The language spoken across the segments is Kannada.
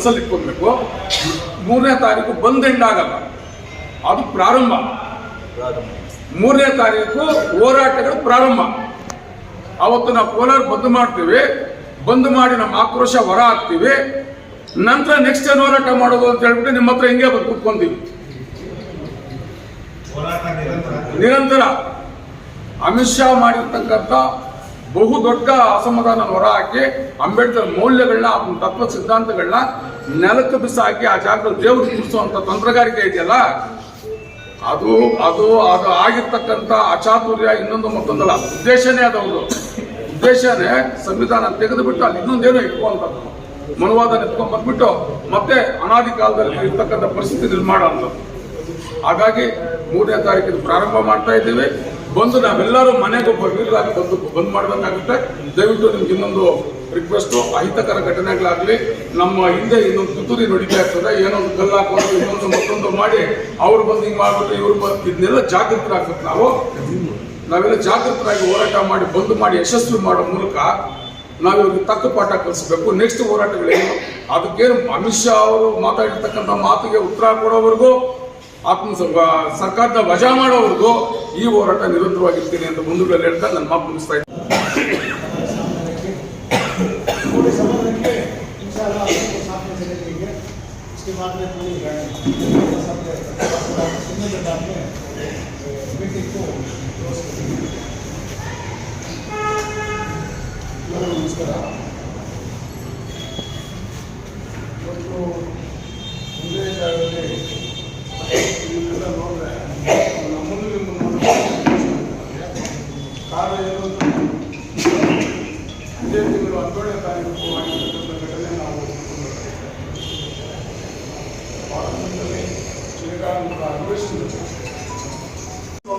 ಮನಸ್ಸಲ್ಲಿ ಇಟ್ಕೊಬೇಕು ಮೂರನೇ ತಾರೀಕು ಬಂದ್ ಎಂಡ್ ಆಗಲ್ಲ ಅದು ಪ್ರಾರಂಭ. ಮೂರನೇ ತಾರೀಕು ಹೋರಾಟಗಳು ಪ್ರಾರಂಭ. ಅವತ್ತು ನಾವು ಕೋಲಾರ ಬಂದ್ ಮಾಡ್ತೀವಿ. ಬಂದ್ ಮಾಡಿ ನಮ್ಮ ಆಕ್ರೋಶ ಹೊರ ಹಾಕ್ತೀವಿ. ನಂತರ ನೆಕ್ಸ್ಟ್ ಏನು ಹೋರಾಟ ಮಾಡೋದು ಅಂತ ಹೇಳ್ಬಿಟ್ಟು ನಿಮ್ಮ ಹತ್ರ ಹಿಂಗೆ ಬಂದು ಕೂತ್ಕೊಂತೀವಿ. ನಿರಂತರ. ಅಮಿತ್ ಶಾ ಮಾಡಿರ್ತಕ್ಕಂಥ ಬಹು ದೊಡ್ಡ ಅಸಮಾಧಾನ ಹೊರ ಹಾಕಿ ಅಂಬೇಡ್ಕರ್ ಮೌಲ್ಯಗಳನ್ನ ತತ್ವ ಸಿದ್ಧಾಂತಗಳನ್ನ ನೆಲಕ್ಕೆ ಬಿಸಾಕಿ ಆ ಜಾಗದಲ್ಲಿ ದೇವ್ರು ಕೂರಿಸುವಂತ ತಂತ್ರಗಾರಿಕೆ ಇದೆಯಲ್ಲ? ಅದು ಅದು ಅದು ಆಗಿರ್ತಕ್ಕಂಥ ಅಚಾತುರ್ಯ ಇನ್ನೊಂದು ಮತ್ತೊಂದಲ್ಲ. ಉದ್ದೇಶನೇ ಅದೊಂದು ಉದ್ದೇಶನೇ ಸಂವಿಧಾನ ತೆಗೆದುಬಿಟ್ಟು ಅಲ್ಲಿ ಇನ್ನೊಂದೇನೋ ಇಟ್ಕೊಂತದ್ದು ಮನುವಾದ ಎತ್ಕೊಂಡ್ ಬಂದ್ಬಿಟ್ಟು ಮತ್ತೆ ಅನಾದಿ ಕಾಲದಲ್ಲಿ ಇರ್ತಕ್ಕಂಥ ಪರಿಸ್ಥಿತಿ ನಿರ್ಮಾಣ ಅಂತ ಹಾಗಾಗಿ ಮೂರನೇ ತಾರೀಕಿನ ಪ್ರಾರಂಭ ಮಾಡ್ತಾ ಇದ್ದೀವಿ. ಬಂದು ನಾವೆಲ್ಲರೂ ಮನೆಗೊಬ್ಬ ವೀರರಾಗಿ ಬಂದು ಬಂದ್ ಮಾಡಬೇಕಾಗುತ್ತೆ ದಯವಿಟ್ಟು ನಿಮ್ಗೆ ಇನ್ನೊಂದು ರಿಕ್ವೆಸ್ಟ್ ಅಹಿತಕರ ಘಟನೆಗಳಾಗಲಿ, ನಮ್ಮ ಹಿಂದೆ ಇನ್ನೊಂದು ತುತ್ತೂರಿ ನಡೀತಾ ಇರ್ತದೆ, ಏನೋ ಒಂದು ಕಲ್ಲು ಇನ್ನೊಂದು ಮತ್ತೊಂದು ಮಾಡಿ, ಅವ್ರು ಬಂದು ಹಿಂಗೆ ಮಾಡಿಬಿಟ್ರೆ ಇವ್ರು ಬಂದು, ಇದನ್ನೆಲ್ಲ ಜಾಗೃತರಾಗ್ಬೇಕು ನಾವು. ನಾವೆಲ್ಲ ಜಾಗೃತರಾಗಿ ಹೋರಾಟ ಮಾಡಿ, ಬಂದು ಮಾಡಿ ಯಶಸ್ವಿ ಮಾಡೋ ಮೂಲಕ ನಾವು ಇವ್ರಿಗೆ ತಕ್ಕ ಪಾಠ ಕಲಿಸ್ಬೇಕು. ನೆಕ್ಸ್ಟ್ ಹೋರಾಟಗಳೇನು? ಅದಕ್ಕೇನು ಅಮಿತ್ ಶಾ ಅವರು ಮಾತಾಡಿರ್ತಕ್ಕಂಥ ಮಾತಿಗೆ ಉತ್ತರ ಕೊಡೋವರೆಗೂ ಆತ್ಮ ಸರ್ಕಾರದ ವಜಾ ಮಾಡೋವರೆಗೂ ಈ ಹೋರಾಟ ನಿರಂತರವಾಗಿರ್ತೀನಿ ಅಂತ ಮುಂದುಗಳಲ್ಲಿ ಹೇಳ್ತಾ ನನ್ನ ಮಾತು ಮುಗಿಸ್ತಾ साथ में पूरी मीटिंग को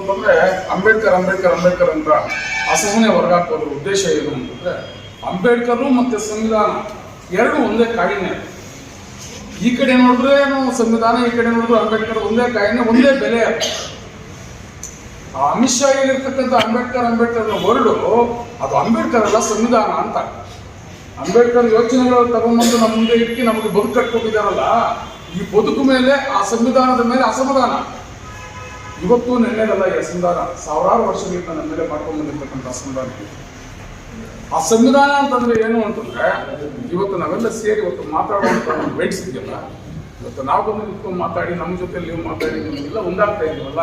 ಬಂದ್ರೆ ಅಂಬೇಡ್ಕರ್ ಅಂಬೇಡ್ಕರ್ ಅಂಬೇಡ್ಕರ್ ಅಂತ ಅಸಹನೆ ಹೊರಗಾಕೋದ್ರ ಉದ್ದೇಶ ಏನು ಅಂತಂದ್ರೆ ಅಂಬೇಡ್ಕರ್ ಮತ್ತೆ ಸಂವಿಧಾನ ಎರಡು ಒಂದೇ ಕಾಯಿನೆ. ಈ ಕಡೆ ನೋಡಿದ್ರೆ ಸಂವಿಧಾನ, ಈ ಕಡೆ ನೋಡಿದ್ರು ಅಂಬೇಡ್ಕರ್ ಒಂದೇ ಕಾಯಿನೆ, ಒಂದೇ ಬೆಲೆ. ಆ ಅಮಿತ್ ಶಾ ಇರ್ತಕ್ಕಂಥ ಅಂಬೇಡ್ಕರ್ ಅಂಬೇಡ್ಕರ್ ಹೊರಡು, ಅದು ಅಂಬೇಡ್ಕರ್ ಅಲ್ಲ, ಸಂವಿಧಾನ ಅಂತ. ಅಂಬೇಡ್ಕರ್ ಯೋಚನೆಗಳು ತಗೊಂಡ್ಬಂದು ನಮ್ಮ ಮುಂದೆ ಇಟ್ಟು ನಮಗೆ ಬದುಕು ಕಟ್ಕೊಟ್ಟಿದ್ದಾರಲ್ಲ ಈ ಬದುಕು ಮೇಲೆ, ಆ ಸಂವಿಧಾನದ ಮೇಲೆ ಅಸಮಾಧಾನ. ಇವತ್ತು ನೆನ್ನೆದಲ್ಲ ಈ ಸಂವಿಧಾನ ಸಾವಿರಾರು ವರ್ಷಗಳಿಂದ ನಮ್ಮ ಮೇಲೆ ಮಾಡ್ಕೊಂಡು ಬಂದಿರ್ತಕ್ಕಂಥ ಸಂವಿಧಾನ ಆ ಸಂವಿಧಾನ ಅಂತಂದ್ರೆ ಏನು ಅಂತಂದ್ರೆ, ಇವತ್ತು ನಾವೆಲ್ಲ ಸೇರಿ ಇವತ್ತು ಮಾತಾಡುವಂತ ರೈಟ್ಸ್ ಇದೆಯಲ್ಲ, ಇವತ್ತು ನಾವು ಬಂದು ನಿಂತ್ಕೊಂಡು ಮಾತಾಡಿ, ನಮ್ಮ ಜೊತೆ ನೀವು ಮಾತಾಡಿ ನಿಮಗೆಲ್ಲ ಒಂದಾಗ್ತಾ ಇದೀವಲ್ಲ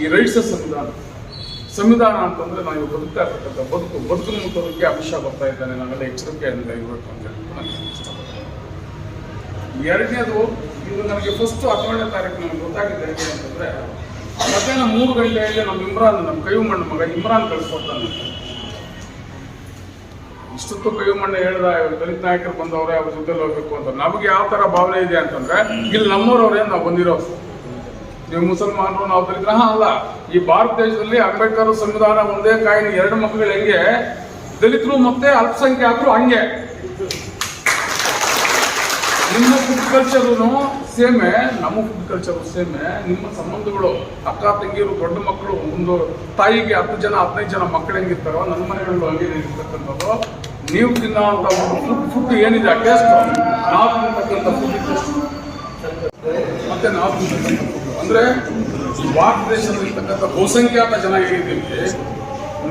ಈ ರೈಟ್ಸ್ ಸಂವಿಧಾನ. ಸಂವಿಧಾನ ಅಂತಂದ್ರೆ ನಾವು ಬದುಕ್ತಾ ಇರ್ತಕ್ಕಂಥ ಬದುಕು, ಬದುಕಿನ ಬಗ್ಗೆ ಶಾ ಬರ್ತಾ ಇದ್ದಾನೆ, ನಾವೆಲ್ಲ ಎಚ್ಚರಿಕೆಯಿಂದ ಇರಬೇಕು ಅಂತ ಹೇಳಿ ಎರಡನೇದು ಇದು ನನಗೆ ಫಸ್ಟ್ ಹದಿನೇಳನೇ ತಾರೀಕು ನಮ್ಗೆ ಗೊತ್ತಾಗಿದೆ ಹೇಗೆ ಅಂತಂದ್ರೆ ಮಧ್ಯಾಹ್ನ ಮೂರು ಗಂಟೆಯಲ್ಲಿ ನಮ್ಮ ಇಮ್ರಾನ್, ನಮ್ಮ ಕೈಮಣ್ಣ ಮಗ ಇಮ್ರಾನ್ ಕಳಿಸ್ಕೊಡ್ತಾನೆ ಇಷ್ಟೊತ್ತು ಕೈಮಣ್ಣ ಹೇಳ್ದ ದಲಿತ ನಾಯಕರು ಬಂದವ್ರೆ, ಅವ್ರ ಜೊತೆಲಿ ಹೋಗ್ಬೇಕು ಅಂತ. ನಮಗೆ ಯಾವ ತರ ಭಾವನೆ ಇದೆ ಅಂತಂದ್ರೆ, ಇಲ್ಲಿ ನಮ್ಮವ್ರವ್ರೆ ನಾವು ಬಂದಿರೋ ನೀವು ಮುಸಲ್ಮಾನರು, ನಾವು ದಲಿತರ, ಹಾ, ಅಲ್ಲ. ಈ ಭಾರತ ದೇಶದಲ್ಲಿ ಅಂಬೇಡ್ಕರ್ ಸಂವಿಧಾನ ಒಂದೇ ಕಾಯಿನ ಎರಡು ಮಕ್ಕಳು ಹೆಂಗೆ? ದಲಿತರು ಮತ್ತೆ ಅಲ್ಪಸಂಖ್ಯಾತರು ಹಂಗೆ. ನಿಮ್ಮ ಫುಡ್ ಕಲ್ಚರು ಸೇಮೆ ನಮ್ಮ ಫುಡ್ ಕಲ್ಚರು ಸೇಮೆ ನಿಮ್ಮ ಸಂಬಂಧಗಳು ಅಕ್ಕ ತಂಗಿಯರು ದೊಡ್ಡ ಮಕ್ಕಳು, ಒಂದು ತಾಯಿಗೆ ಹತ್ತು ಜನ, ಹದಿನೈದು ಜನ ಮಕ್ಕಳು ಹೆಂಗಿರ್ತಾರೋ, ನನ್ನ ಮನೆಗಳಲ್ಲೂ ಹಂಗೆ ಇರ್ತಕ್ಕಂಥದ್ದು. ನೀವು ತಿನ್ನೋಂಥ ಫುಡ್ ಫುಡ್ ಏನಿದೆ ಟೇಸ್ಟ್ ನಾವು ತಿನ್ನತಕ್ಕಂಥ ಫುಡ್ ಮತ್ತೆ ನಾವು ತಿನ್ನತಕ್ಕಂಥ ಫುಡ್ ಅಂದ್ರೆ, ಭಾರತ ದೇಶದಲ್ಲಿ ಇರ್ತಕ್ಕಂಥ ಬಹುಸಂಖ್ಯಾತ ಜನ ಹೇಗಿದ್ದೀವಿ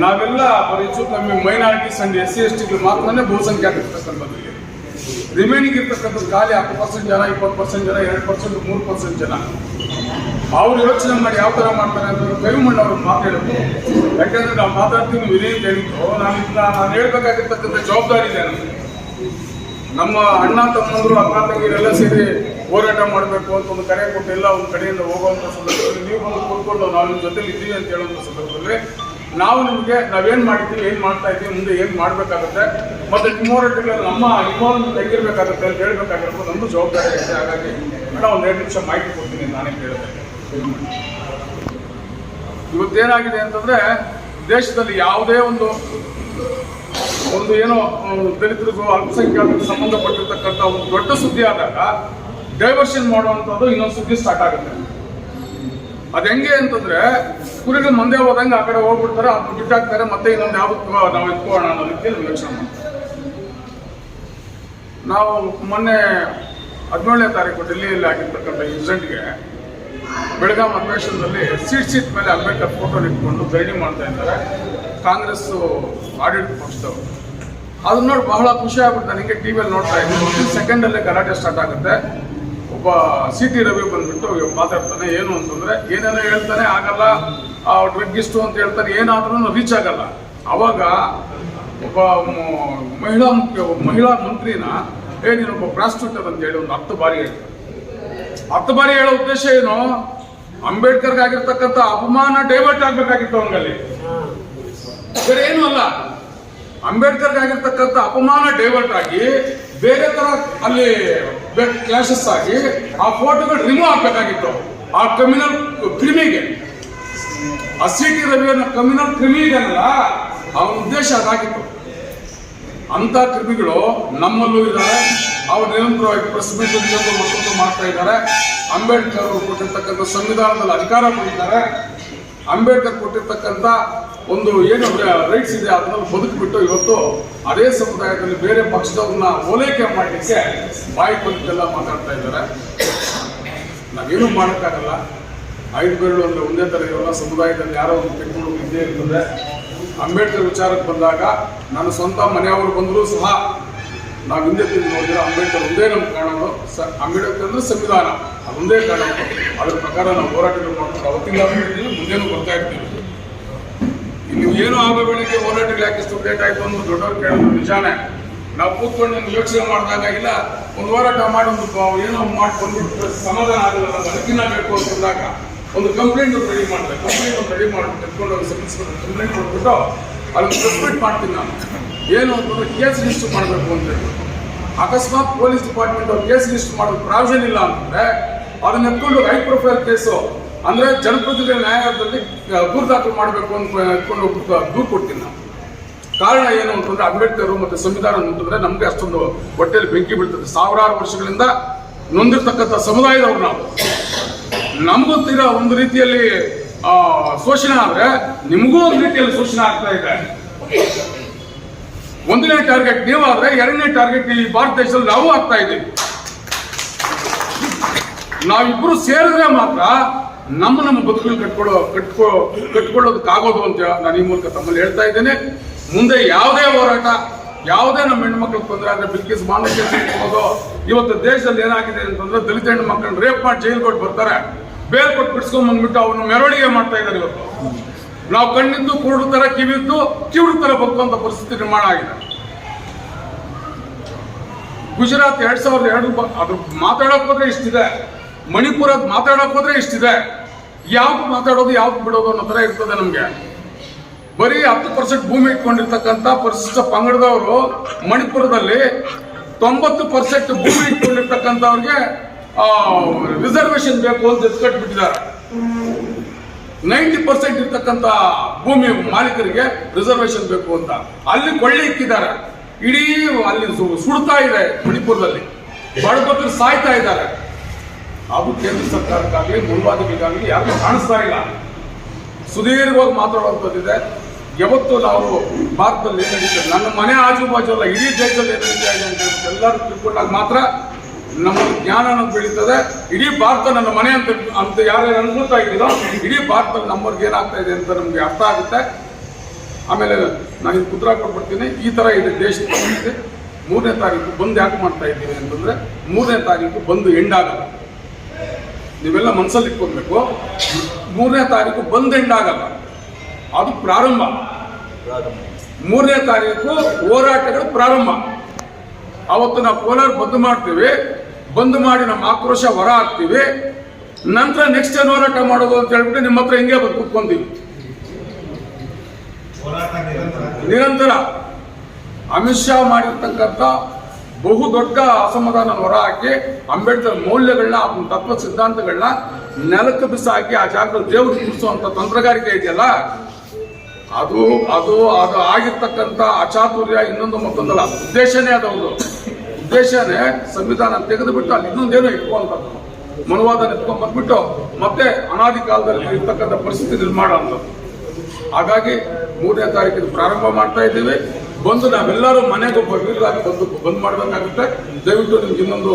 ನಾವೆಲ್ಲ ಬರೀ ಹೆಚ್ಚು ಕಮ್ಮಿ minorities and S C S ಟಿಗಳು ಮಾತ್ರನೇ ಬಹುಸಂಖ್ಯಾತ ಇರ್ತಕ್ಕಂಥದ್ದು. ರಿಮೈನಿಂಗ್ ಇರ್ತಕ್ಕಂಥ ಖಾಲಿ ಹತ್ತು ಪರ್ಸೆಂಟ್ ಜನ, ಇಪ್ಪತ್ತು ಪರ್ಸೆಂಟ್ ಜನ, ಎರಡು ಪರ್ಸೆಂಟ್ ಮೂರು ಪರ್ಸೆಂಟ್ ಜನ. ಅವ್ರು ಯೋಚನೆ ಮಾಡಿ ಯಾವ ಥರ ಮಾಡ್ತಾರೆ ಅಂತಂದ್ರೆ ಕೈಮಣ್ಣ ಅವ್ರು ಮಾತಾಡಬೇಕು ಯಾಕಂದ್ರೆ ನಾವು ಮಾತಾಡ್ತೀವಿ ವಿನಯ ಅಂತ ಹೇಳಿದ್ದು. ನಾನು ಇದನ್ನ ನಾನು ಹೇಳ್ಬೇಕಾಗಿರ್ತಕ್ಕಂಥ ಜವಾಬ್ದಾರಿ ಇದೆ ನನಗೆ ನಮ್ಮ ಅಣ್ಣ, ತಮ್ಮಂದ್ರು, ಅಕ್ಕ, ತಂಗಿರೆಲ್ಲ ಸೇರಿ ಹೋರಾಟ ಮಾಡಬೇಕು ಅಂತ ಒಂದು ಕರೆ ಕೊಟ್ಟು ಎಲ್ಲ ಒಂದು ಕಡೆಯಿಂದ ಹೋಗುವಂಥ ಸಂದರ್ಭದಲ್ಲಿ ನೀವು ಬಂದು ಕೂತ್ಕೊಂಡು ನಾವು ನಿಮ್ಮ ಜೊತೆಲಿ ಇದ್ದೀವಿ ಅಂತ ಹೇಳುವಂಥ ಸಂದರ್ಭದಲ್ಲಿ ನಾವು ನಿಮಗೆ ನಾವೇನು ಮಾಡಿದ್ದೀವಿ, ಏನು ಮಾಡ್ತಾ ಇದ್ದೀವಿ, ಮುಂದೆ ಏನು ಮಾಡಬೇಕಾಗುತ್ತೆ ಮತ್ತೆ ನಿಮ್ಮ ಹೋರಾಟಗಳಲ್ಲಿ ನಮ್ಮ ಇನ್ವಾಲ್ವ್ಮೆಂಟ್ ಹೆಂಗಿರ್ಬೇಕಾಗುತ್ತೆ ಅಂತ ಹೇಳ್ಬೇಕಾಗಿರೋದು ನಮ್ಮದು ಜವಾಬ್ದಾರಿ ಇದೆ. ಹಾಗಾಗಿ ಮೇಡಮ್, ಒಂದು ಎರಡು ನಿಮಿಷ ಮಾಹಿತಿ ಕೊಡ್ತೀನಿ ನಾನೇ ಕೇಳಿದೆ. ಇವತ್ತೇನಾಗಿದೆ ಅಂತಂದ್ರೆ ದೇಶದಲ್ಲಿ ಯಾವುದೇ ಒಂದು ಒಂದು ಏನೋ ದಲಿತರಿಗೂ ಅಲ್ಪಸಂಖ್ಯಾತರಿಗೆ ಸಂಬಂಧಪಟ್ಟಿರ್ತಕ್ಕಂಥ ಒಂದು ದೊಡ್ಡ ಸುದ್ದಿ ಆದಾಗ ಡೈವರ್ಷನ್ ಮಾಡುವಂಥದ್ದು ಇನ್ನೊಂದು ಸುದ್ದಿ ಸ್ಟಾರ್ಟ್ ಆಗುತ್ತೆ. ಅದು ಹೆಂಗೆ ಅಂತಂದ್ರೆ ಕುರಿಗಳು ಮುಂದೆ ಹೋದಂಗೆ ಆ ಕಡೆ ಹೋಗ್ಬಿಡ್ತಾರೆ ಅದು ಬಿಟ್ಟಾಕ್ತಾರೆ ಮತ್ತೆ ಇನ್ನೊಂದು ಯಾವತ್ತು ನಾವು ಎತ್ಕೋಣ ಅನ್ನೋ ರೀತಿಯಲ್ಲಿ ಯೋಚನೆ ಮಾಡ್ತಾರೆ. ನಾವು ಮೊನ್ನೆ ಹದಿನೇಳನೇ ತಾರೀಕು ಡೆಲ್ಲಿಯಲ್ಲಿ ಆಗಿರ್ತಕ್ಕಂಥ ಇನ್ಸಿಡೆಂಟ್ಗೆ ಬೆಳಗಾಂ ಅಧಿವೇಶನದಲ್ಲಿ ಸೀಟ್ ಸೀಟ್ ಮೇಲೆ ಅಂಬೇಡ್ಕರ್ ಫೋಟೋ ಇಟ್ಕೊಂಡು ಧರಣಿ ಮಾಡ್ತಾ ಇದ್ದಾರೆ. ಕಾಂಗ್ರೆಸ್ ಆಡಿಟ್ ಪಕ್ಷದವರು. ಅದನ್ನ ನೋಡಿ ಬಹಳ ಖುಷಿ ಆಗ್ಬಿಟ್ಟು ನನಗೆ ಟಿ ವಿಯಲ್ಲಿ ನೋಡ್ತಾ ಇದ್ದೀನಿ. ಸೆಕೆಂಡಲ್ಲೇ ಗಲಾಟೆ ಸ್ಟಾರ್ಟ್ ಆಗುತ್ತೆ. ಒಬ್ಬ ಸಿ ಟಿ ರವಿ ಬಂದ್ಬಿಟ್ಟು ಮಾತಾಡ್ತಾನೆ, ಏನು ಅಂತಂದ್ರೆ ಏನೇನೋ ಹೇಳ್ತಾನೆ, ಆಗಲ್ಲ ಡ್ರಗ್ಗಿಸ್ಟು ಅಂತ ಹೇಳ್ತಾನೆ ಏನಾದ್ರೂ ರೀಚ್ ಆಗಲ್ಲ. ಅವಾಗ ಒಬ್ಬ ಮಹಿಳಾ ಮುಖ್ಯ ಒಬ್ಬ ಮಹಿಳಾ ಮಂತ್ರಿನ, ಏ ನೀನೊಬ್ಬ ಪ್ರಾಸ್ಟಿಟ್ಯೂಟರ್ ಅಂತ ಹೇಳಿ ಒಂದು ಹತ್ತು ಬಾರಿ ಹೇಳ್ತಾರೆ ಹತ್ತು ಬಾರಿ ಹೇಳೋ ಉದ್ದೇಶ ಏನು? ಅಂಬೇಡ್ಕರ್ಗೆ ಆಗಿರ್ತಕ್ಕಂಥ ಅಪಮಾನ ಡೈವರ್ಟ್ ಆಗ್ಬೇಕಾಗಿತ್ತು ಅವನಲ್ಲಿ ಬೇರೆ ಏನು ಅಲ್ಲ. ಅಂಬೇಡ್ಕರ್ಗೆ ಆಗಿರ್ತಕ್ಕಂಥ ಅಪಮಾನ ಡೈವರ್ಟ್ ಆಗಿ ಬೇರೆ ತರ ಅಲ್ಲಿ ಕ್ಲಾಶಸ್ ಆಗಿ ಆ ಫೋಟೋಗಳು ರಿಮೂವ್ ಆಗ್ಬೇಕಾಗಿತ್ತು. ಆ ಕಮ್ಯುನಲ್ ಕ್ರಿಮಿಗೆ. ಆ ಸಿಟಿ ರವಿಯನ್ನ ಕಮ್ಯುನಲ್ ಕ್ರಿಮಿಗೆಲ್ಲ ಅವನ ಉದ್ದೇಶ ಅದಾಗಿತ್ತು ಅಂತ ಕೃಮಿಗಳು ನಮ್ಮಲ್ಲೂ ಇದ್ದಾರೆ ಅವ್ರು ನಿರಂತರವಾಗಿ ಪ್ರೆಸ್ ಮೀಟ್ ಮತ್ತೊಂದು ಮಾಡ್ತಾ ಇದ್ದಾರೆ. ಅಂಬೇಡ್ಕರ್ ಅವರು ಕೊಟ್ಟಿರ್ತಕ್ಕಂಥ ಸಂವಿಧಾನದಲ್ಲಿ ಅಧಿಕಾರ ಪಡೆದಿದ್ದಾರೆ ಅಂಬೇಡ್ಕರ್ ಕೊಟ್ಟಿರ್ತಕ್ಕಂಥ ಒಂದು ಏನು ರೈಟ್ಸ್ ಇದೆ, ಅದನ್ನ ಬದುಕಿಬಿಟ್ಟು ಇವತ್ತು ಅದೇ ಸಮುದಾಯದಲ್ಲಿ ಬೇರೆ ಪಕ್ಷದವ್ರನ್ನ ಓಲೈಕೆ ಮಾಡಲಿಕ್ಕೆ ಬಾಯಿ ಬಂದಿದ್ದೆಲ್ಲ ಮಾತಾಡ್ತಾ ಇದ್ದಾರೆ. ನಾವೇನು ಮಾಡೋಕ್ಕಾಗಲ್ಲ. ಐದು ಅಂದ್ರೆ ಒಂದೇ ಥರ ಇರೋಲ್ಲ. ಸಮುದಾಯದಲ್ಲಿ ಯಾರೋ ಒಂದು ಕೆಟ್ಟಗಳು ಇದ್ದೇ ಇರ್ತದೆ. ಅಂಬೇಡ್ಕರ್ ವಿಚಾರಕ್ಕೆ ಬಂದಾಗ ನನ್ನ ಸ್ವಂತ ಮನೆಯವರು ಬಂದರೂ ಸಹ ನಾವು ಹಿಂದೆ ತಿಂದು ನೋಡಿದ್ರೆ ಅಂಬೇಡ್ಕರ್ ಒಂದೇ ನಮ್ಗೆ ಕಾಣೋದು ಸ ಅಂಬೇಡ್ಕರ್ ಅಂದ್ರೆ ಸಂವಿಧಾನ. ಅದೊಂದೇ ಕಾಣೋದು ಅದರ ಪ್ರಕಾರ ನಾವು ಹೋರಾಟಗಳು ಮಾಡ್ಕೊಂಡು ಅವತ್ತಿಂದ ಮುಂದೇನು ಬರ್ತಾ ಇರ್ತೀವಿ. ನೀವು ಏನು ಆಗೋ ಬೆಳಿಗ್ಗೆ ಹೋರಾಟಗಳು ಯಾಕೆ ಇಷ್ಟು ಲೇಟ್ ಆಯ್ತು ಅಂತ ದೊಡ್ಡವ್ರು ಕೇಳೋದು ನಿಜಾನೇ. ನಾವು ಕೂತ್ಕೊಂಡು ಯೋಚನೆ ಮಾಡಿದಾಗ, ಇಲ್ಲ, ಒಂದು ಹೋರಾಟ ಮಾಡಿ ಒಂದು ಏನೋ ಮಾಡಿ ಸಮಾಧಾನ ಆಗಲ್ಲ ಬದುಕಿನ ಬೇಕು ಅಂತಂದಾಗ ಒಂದು ಕಂಪ್ಲೇಂಟ್ ರೆಡಿ ಮಾಡಿದೆ ಕಂಪ್ಲೇಂಟ್ ರೆಡಿ ಮಾಡಿ ತೆಗೆದುಕೊಂಡು ಹೋಗಿ ಸಲ್ಲಿಸ್ಕೊಂಡು ಕಂಪ್ಲೇಂಟ್ ಕೊಟ್ಬಿಟ್ಟು ಅಲ್ಲಿ ಸಬ್ಮಿಟ್ ಮಾಡ್ತೀನಿ ನಾನು ಏನು ಅಂತಂದ್ರೆ ಕೇಸ್ ರಿಜಿಸ್ಟರ್ ಮಾಡಬೇಕು ಅಂತ ಹೇಳ್ಬಿಟ್ಟು ಅಕಸ್ಮಾತ್ ಪೊಲೀಸ್ ಡಿಪಾರ್ಟ್ಮೆಂಟ್ ಅವ್ರು ಕೇಸ್ ರಿಜಿಸ್ಟರ್ ಮಾಡೋ ಪ್ರಾವಿಷನ್ ಇಲ್ಲ ಅಂತಂದ್ರೆ ಅದನ್ನ ಎತ್ಕೊಂಡು ಹೈ ಪ್ರೊಫೈಲ್ ಕೇಸು ಅಂದ್ರೆ ಜನಪ್ರತಿನಿಧಿ ನ್ಯಾಯಾಲಯದಲ್ಲಿ ದೂರು ದಾಖಲು ಮಾಡಬೇಕು ಅಂತ ಎತ್ಕೊಂಡು ದೂರು ಕೊಡ್ತೀನಿ ನಾನು. ಕಾರಣ ಏನು ಅಂತಂದ್ರೆ ಅಂಬೇಡ್ಕರ್ ಮತ್ತೆ ಸಂವಿಧಾನ ಅಂತಂದ್ರೆ ನಮ್ಗೆ ಅಷ್ಟೊಂದು ಹೊಟ್ಟೆಯಲ್ಲಿ ಬೆಂಕಿ ಬೀಳ್ತದೆ. ಸಾವಿರಾರು ವರ್ಷಗಳಿಂದ ನೊಂದಿರ್ತಕ್ಕಂಥ ಸಮುದಾಯದವ್ರು ನಾವು. ನಮಗೂ ತೀರಾ ಒಂದು ರೀತಿಯಲ್ಲಿ ಶೋಷಣೆ ಆದ್ರೆ ನಿಮಗೂ ಒಂದು ರೀತಿಯಲ್ಲಿ ಶೋಷಣೆ ಆಗ್ತಾ ಇದೆ. ಒಂದನೇ ಟಾರ್ಗೆಟ್ ನೀವು ನೀವಾದ್ರೆ ಎರಡನೇ ಟಾರ್ಗೆಟ್ ಈ ಭಾರತ ದೇಶದಲ್ಲಿ ನಾವು ಆಗ್ತಾ ಇದ್ದೀವಿ. ನಾವಿಬ್ರು ಸೇರಿದ್ರೆ ಮಾತ್ರ ನಮ್ಮ ನಮ್ಮ ಬದುಕನ್ನು ಕಟ್ಕೊಳ್ಳೋ ಕಟ್ಕೊ ಕಟ್ಕೊಳ್ಳೋದಕ್ಕಾಗೋದು ಅಂತ ನಾನು ಈ ಮೂಲಕ ತಮ್ಮಲ್ಲಿ ಹೇಳ್ತಾ ಇದ್ದೇನೆ. ಮುಂದೆ ಯಾವುದೇ ಹೋರಾಟ, ಯಾವುದೇ ನಮ್ಮ ಹೆಣ್ಮಕ್ಳಿಗೆ ತೊಂದರೆ ಆದರೆ ಬಿಲ್ಕಿಸ್ ಇರ್ಬೋದು ಇವತ್ತು ದೇಶದಲ್ಲಿ ಏನಾಗಿದೆ ಅಂತಂದ್ರೆ ದಲಿತ ಹೆಣ್ಣು ಮಕ್ಕಳನ್ನ ರೇಪ್ ಮಾಡಿ ಜೈಲ್ ಕೊಟ್ಟು ಬರ್ತಾರೆ. ಬೇಲ್ ಕೊಟ್ಟು ಬಿಡಿಸ್ಕೊಂಡ್ ಬಂದ್ಬಿಟ್ಟು ಅವನು ಮೆರವಣಿಗೆ ಮಾಡ್ತಾ ಇದ್ದಾರೆ ಇವತ್ತು. ನಾವು ಕಣ್ಣಿದ್ದು, ಕುರುಡು ತರ, ಕಿವಿದ್ದು, ಕಿವುಡು ತರ ಬದುಕುವಂತ ಪರಿಸ್ಥಿತಿ ನಿರ್ಮಾಣ ಆಗಿದೆ. ಗುಜರಾತ್ ಎರಡ್ ಸಾವಿರದ ಎರಡು ಅದ್ರ ಮಾತಾಡಕ್ ಹೋದ್ರೆ ಇಷ್ಟಿದೆ. ಮಣಿಪುರ ಮಾತಾಡಕ್ ಹೋದ್ರೆ ಇಷ್ಟಿದೆ. ಯಾವ್ದು ಮಾತಾಡೋದು, ಯಾವ್ದು ಬಿಡೋದು ಅನ್ನೋ ತರ ಇರ್ತದೆ ನಮ್ಗೆ. ಬರೀ ಹತ್ತು ಪರ್ಸೆಂಟ್ ಭೂಮಿ ಇಟ್ಕೊಂಡಿರ್ತಕ್ಕಂಥ ಪರಿಶಿಷ್ಟ ಪಂಗಡದವರು ಮಣಿಪುರದಲ್ಲಿ ತೊಂಬತ್ತು ಪರ್ಸೆಂಟ್ ಭೂಮಿ ಇಟ್ಕೊಂಡಿರ್ತಕ್ಕಂಥವ್ರಿಗೆ ರಿಸರ್ವೇಶನ್ ಬೇಕು ಅಂತ ಎತ್ಕಟ್ಬಿಟ್ಟಿದ್ದಾರೆ. ನೈಂಟಿ ಪರ್ಸೆಂಟ್ ಇರ್ತಕ್ಕಂಥ ಭೂಮಿ ಮಾಲೀಕರಿಗೆ ರಿಸರ್ವೇಶನ್ ಬೇಕು ಅಂತ. ಅಲ್ಲಿ ಕೊಳ್ಳೆ ಇಕ್ಕಿದ್ದಾರೆ. ಇಡೀ ಅಲ್ಲಿ ಸುಡ್ತಾ ಇದೆ ಮಣಿಪುರದಲ್ಲಿ. ಬಡಪತ್ರ ಸಾಯ್ತಾ ಇದ್ದಾರೆ. ಅದು ಕೇಂದ್ರ ಸರ್ಕಾರಕ್ಕಾಗಲಿ ಮುನ್ವಾದಿಗಳಿಗಾಗಲಿ ಯಾರಿಗೂ ಕಾಣಿಸ್ತಾ ಇಲ್ಲ. ಸುದೀರ್ಘವಾಗಿ ಮಾತಾಡುವಂಥದ್ದಿದೆ. ಯಾವತ್ತು ನಾವು ಭಾರತದಲ್ಲಿ ಏನು ನನ್ನ ಮನೆ ಆಜು ಬಾಜು ಅಲ್ಲ ಇಡೀ ದೇಶದಲ್ಲಿ ಏನು ಇದೆ ಅಂತ ಎಲ್ಲರೂ ತಿಳ್ಕೊಂಡಾಗ ಮಾತ್ರ ನಮ್ಮ ಜ್ಞಾನ ನಮ್ಗೆ ಬೆಳೀತದೆ. ಇಡೀ ಭಾರತ ನನ್ನ ಮನೆ ಅಂತ ಅಂತ ಯಾರ್ಯಾರು ಅನ್ಕೊಳ್ತಾ ಇದ್ದೀರೋ, ಇಡೀ ಭಾರತ ನಮ್ಮವ್ರಿಗೆ ಏನಾಗ್ತಾ ಇದೆ ಅಂತ ನಮಗೆ ಅರ್ಥ ಆಗುತ್ತೆ. ಆಮೇಲೆ ನಾನು ಇದು ಉತ್ತರ ಕೊಟ್ಬಿಡ್ತೀನಿ. ಈ ಥರ ಇದೆ ದೇಶದ ಪರಿಸ್ಥಿತಿ ಮೂರನೇ ತಾರೀಕು ಬಂದ್ ಯಾಕೆ ಮಾಡ್ತಾ ಇದ್ದೀವಿ ಅಂತಂದ್ರೆ, ಮೂರನೇ ತಾರೀಕು ಬಂದು ಎಂಡಾಗಲ್ಲ. ನೀವೆಲ್ಲ ಮನಸ್ಸಲ್ಲಿ ಇಟ್ಕೊಬೇಕು. ಮೂರನೇ ತಾರೀಕು ಬಂದ್ ಆಗಲ್ಲ ಅದು ಪ್ರಾರಂಭ. ಮೂರನೇ ತಾರೀಕು ಹೋರಾಟಗಳು ಪ್ರಾರಂಭ. ಅವತ್ತು ನಾವು ಕೋಲಾರ ಬಂದ್ ಮಾಡ್ತೀವಿ. ಬಂದ್ ಮಾಡಿ ನಮ್ಮ ಆಕ್ರೋಶ ಹೊರ ಹಾಕ್ತೀವಿ. ನಂತರ ನೆಕ್ಸ್ಟ್ ಏನು ಹೋರಾಟ ಮಾಡೋದು ಅಂತ ಹೇಳ್ಬಿಟ್ಟು ನಿಮ್ಮ ಹತ್ರ ಹಿಂಗೆ ಬಂದು ಕೂತ್ಕೊಂತೀವಿ. ನಿರಂತರ. ಅಮಿತ್ ಶಾ ಮಾಡಿರ್ತಕ್ಕಂಥ ಬಹು ದೊಡ್ಡ ಅಸಮಾಧಾನ ಹೊರ ಹಾಕಿ ಅಂಬೇಡ್ಕರ್ ಮೌಲ್ಯಗಳನ್ನ ಅವನ ತತ್ವ ಸಿದ್ಧಾಂತಗಳನ್ನ ನೆಲಕ್ಕೆ ಬಿಸಾಕಿ ಆ ಜಾಗದಲ್ಲಿ ದೇವರು ಕೂರಿಸುವಂತ ತಂತ್ರಗಾರಿಕೆ ಇದೆಯಲ್ಲ ಅದು ಅದು ಅದು ಆಗಿರ್ತಕ್ಕಂಥ ಅಚಾತುರ್ಯ ಇನ್ನೊಂದು ಮತ್ತೊಂದಲ್ಲ. ಉದ್ದೇಶನೇ ಅದೌದು ಉದ್ದೇಶನೇ ಸಂವಿಧಾನ ತೆಗೆದುಬಿಟ್ಟು ಅಲ್ಲಿ ಇನ್ನೊಂದೇನೋ ಇಟ್ಕೊಂತ ಮನುವಾದ ಎತ್ಕೊಂಡ್ ಬಂದ್ಬಿಟ್ಟು ಮತ್ತೆ ಅನಾದಿ ಕಾಲದಲ್ಲಿ ಇರ್ತಕ್ಕಂಥ ಪರಿಸ್ಥಿತಿ ನಿರ್ಮಾಣ ಅಂತ ಹಾಗಾಗಿ ಮೂರನೇ ತಾರೀಕಿನ ಪ್ರಾರಂಭ ಮಾಡ್ತಾ ಇದ್ದೀವಿ. ಬಂದು ನಾವೆಲ್ಲರೂ ಮನೆಗೊಬ್ಬ ವೀರರಾಗಿ ಬಂದು ಬಂದ್ ಮಾಡಬೇಕಾಗುತ್ತೆ. ದಯವಿಟ್ಟು ನಿಮ್ಗೆ ಇನ್ನೊಂದು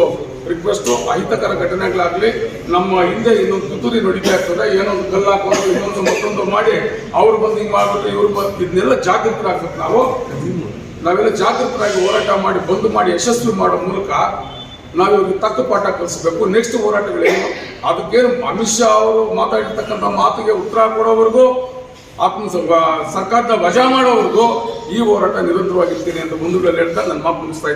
ರಿಕ್ವೆಸ್ಟು ಅಹಿತಕರ ಘಟನೆಗಳಾಗಲಿ, ನಮ್ಮ ಹಿಂದೆ ಇನ್ನೊಂದು ತುತ್ತೂರಿ ನಡೀತಾ ಇರ್ತದೆ ಏನೋ ಒಂದು ಕಲ್ಲು ಹಾಕೋದು ಇನ್ನೊಂದು ಮತ್ತೊಂದು ಮಾಡಿ, ಅವ್ರು ಬಂದು ಹಿಂಗೆ ಮಾಡ್ಬಿಟ್ಟು ಇವ್ರು ಬಂದು ಇದನ್ನೆಲ್ಲ ಜಾಗೃತರಾಗ್ಬೇಕು ನಾವು. ನಾವೆಲ್ಲ ಜಾಗೃತರಾಗಿ ಹೋರಾಟ ಮಾಡಿ, ಬಂದ್ ಮಾಡಿ ಯಶಸ್ವಿ ಮಾಡೋ ಮೂಲಕ ನಾವು ಇವ್ರಿಗೆ ತಕ್ಕ ಪಾಠ ಕಲಿಸ್ಬೇಕು ನೆಕ್ಸ್ಟ್ ಹೋರಾಟಗಳೇನು ಅದಕ್ಕೇನು ಅಮಿತ್ ಶಾ ಅವರು ಮಾತಾಡಿರ್ತಕ್ಕಂಥ ಮಾತಿಗೆ ಉತ್ತರ ಕೊಡೋವರೆಗೂ ಆತ್ಮ ಸರ್ಕಾರದ ವಜಾ ಮಾಡೋವರೆಗೂ ಈ ಹೋರಾಟ ನಿರಂತರವಾಗಿರ್ತೀನಿ ಅಂತ ಮುಂದುಗಡೆ ಹೇಳ್ತಾ ನನ್ನ ಮಾತು ಮುಗಿಸ್ತಾ.